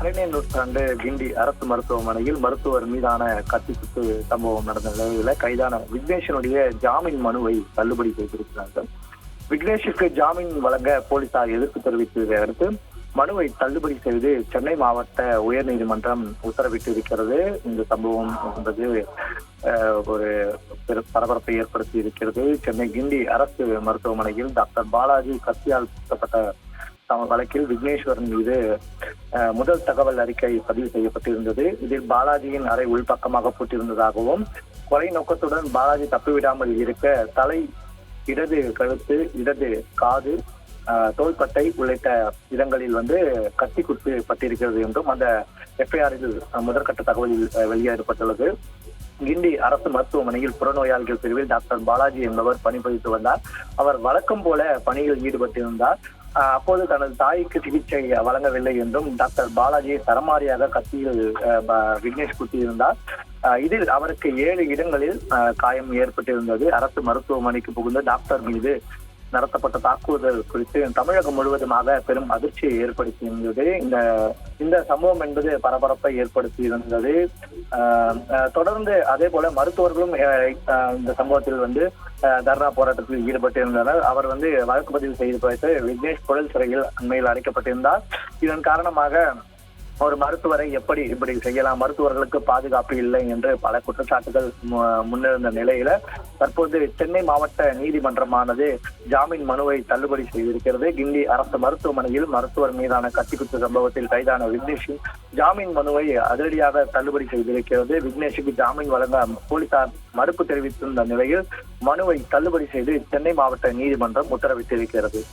பதினேழு நூற்றாண்டு கிண்டி அரசு மருத்துவமனையில் மருத்துவர் மீதான கத்தி சுத்து சம்பவம் நடந்த நிலையில கைதான விக்னேஷனுடைய ஜாமீன் மனுவை தள்ளுபடி செய்திருக்கிறார்கள். விக்னேஷுக்கு ஜாமீன் வழங்க போலீசார் எதிர்ப்பு தெரிவித்ததை அடுத்து மனுவை தள்ளுபடி செய்து சென்னை மாவட்ட உயர்நீதிமன்றம் உத்தரவிட்டு இருக்கிறது இந்த சம்பவம் என்பது ஒரு பெரு பரபரப்பை ஏற்படுத்தி இருக்கிறது. சென்னை கிண்டி அரசு மருத்துவமனையில் டாக்டர் பாலாஜி கத்தியால் சுத்தப்பட்ட சம வழக்கில் விக்னேஸ்வரன் மீது முதல் தகவல் அறிக்கை பதிவு செய்யப்பட்டிருந்தது. இதில் பாலாஜியின் அறை உள்பக்கமாக போட்டிருந்ததாகவும் கொலை நோக்கத்துடன் பாலாஜி தப்பிவிடாமல் இருக்க தலை இடது கழுத்து இடது காது தோள்பட்டை உள்ளிட்ட இடங்களில் வந்து கத்தி குத்து பட்டிருக்கிறது என்றும் அந்த எஃப்ஐஆரில் முதற்கட்ட தகவலில் அஹ், வெளியிடப்பட்டுள்ளது. கிண்டி அரசு மருத்துவமனையில் புறநோயாளிகள் பிரிவில் டாக்டர் பாலாஜி என்பவர் பணிபுரித்து வந்தார். அவர் வழக்கம் போல பணியில் ஈடுபட்டிருந்தார். அப்போது தனது தாய்க்கு சிகிச்சை வழங்கவில்லை என்றும் டாக்டர் பாலாஜியை தரமாரியாக கத்தியில் விக்னேஷ் குத்தியிருந்தார். இதில் அவருக்கு ஏழு இடங்களில் ஆஹ் காயம் ஏற்பட்டிருந்தது. அரசு மருத்துவமனைக்கு புகுந்த டாக்டர் மீது நடத்தப்பட்ட தாக்குதல் குறித்து தமிழகம் முழுவதுமாக பெரும் அதிர்ச்சியை ஏற்படுத்தி இருந்தது இந்த இந்த சம்பவம் என்பது பரபரப்பை ஏற்படுத்தி இருந்தது ஆஹ் தொடர்ந்து அதே போல மருத்துவர்களும் இந்த சம்பவத்தில் வந்து ஆஹ் தர்ணா போராட்டத்தில் ஈடுபட்டிருந்தனர். அவர் வந்து வழக்கு பதிவு செய்து வைத்து விக்னேஷ் புழல் சிறையில் அண்மையில் அடைக்கப்பட்டிருந்தார். இதன் காரணமாக ஒரு மருத்துவரை எப்படி இப்படி செய்யலாம்? மருத்துவர்களுக்கு பாதுகாப்பு இல்லை என்று பல குற்றச்சாட்டுகள் மு- முன்னிருந்த நிலையில தற்போது சென்னை மாவட்ட நீதிமன்றமானது ஜாமீன் மனுவை தள்ளுபடி செய்திருக்கிறது. கிண்டி அரசு மருத்துவமனையில் மருத்துவர் மீதான கத்திக்குத்து சம்பவத்தில் கைதான விக்னேஷின் ஜாமீன் மனுவை அதிரடியாக தள்ளுபடி செய்திருக்கிறது. விக்னேஷுக்கு ஜாமீன் வழங்க போலீசார் மறுப்பு தெரிவித்திருந்த நிலையில் மனுவை தள்ளுபடி செய்து சென்னை மாவட்ட நீதிமன்றம் உத்தரவிட்டிருக்கிறது.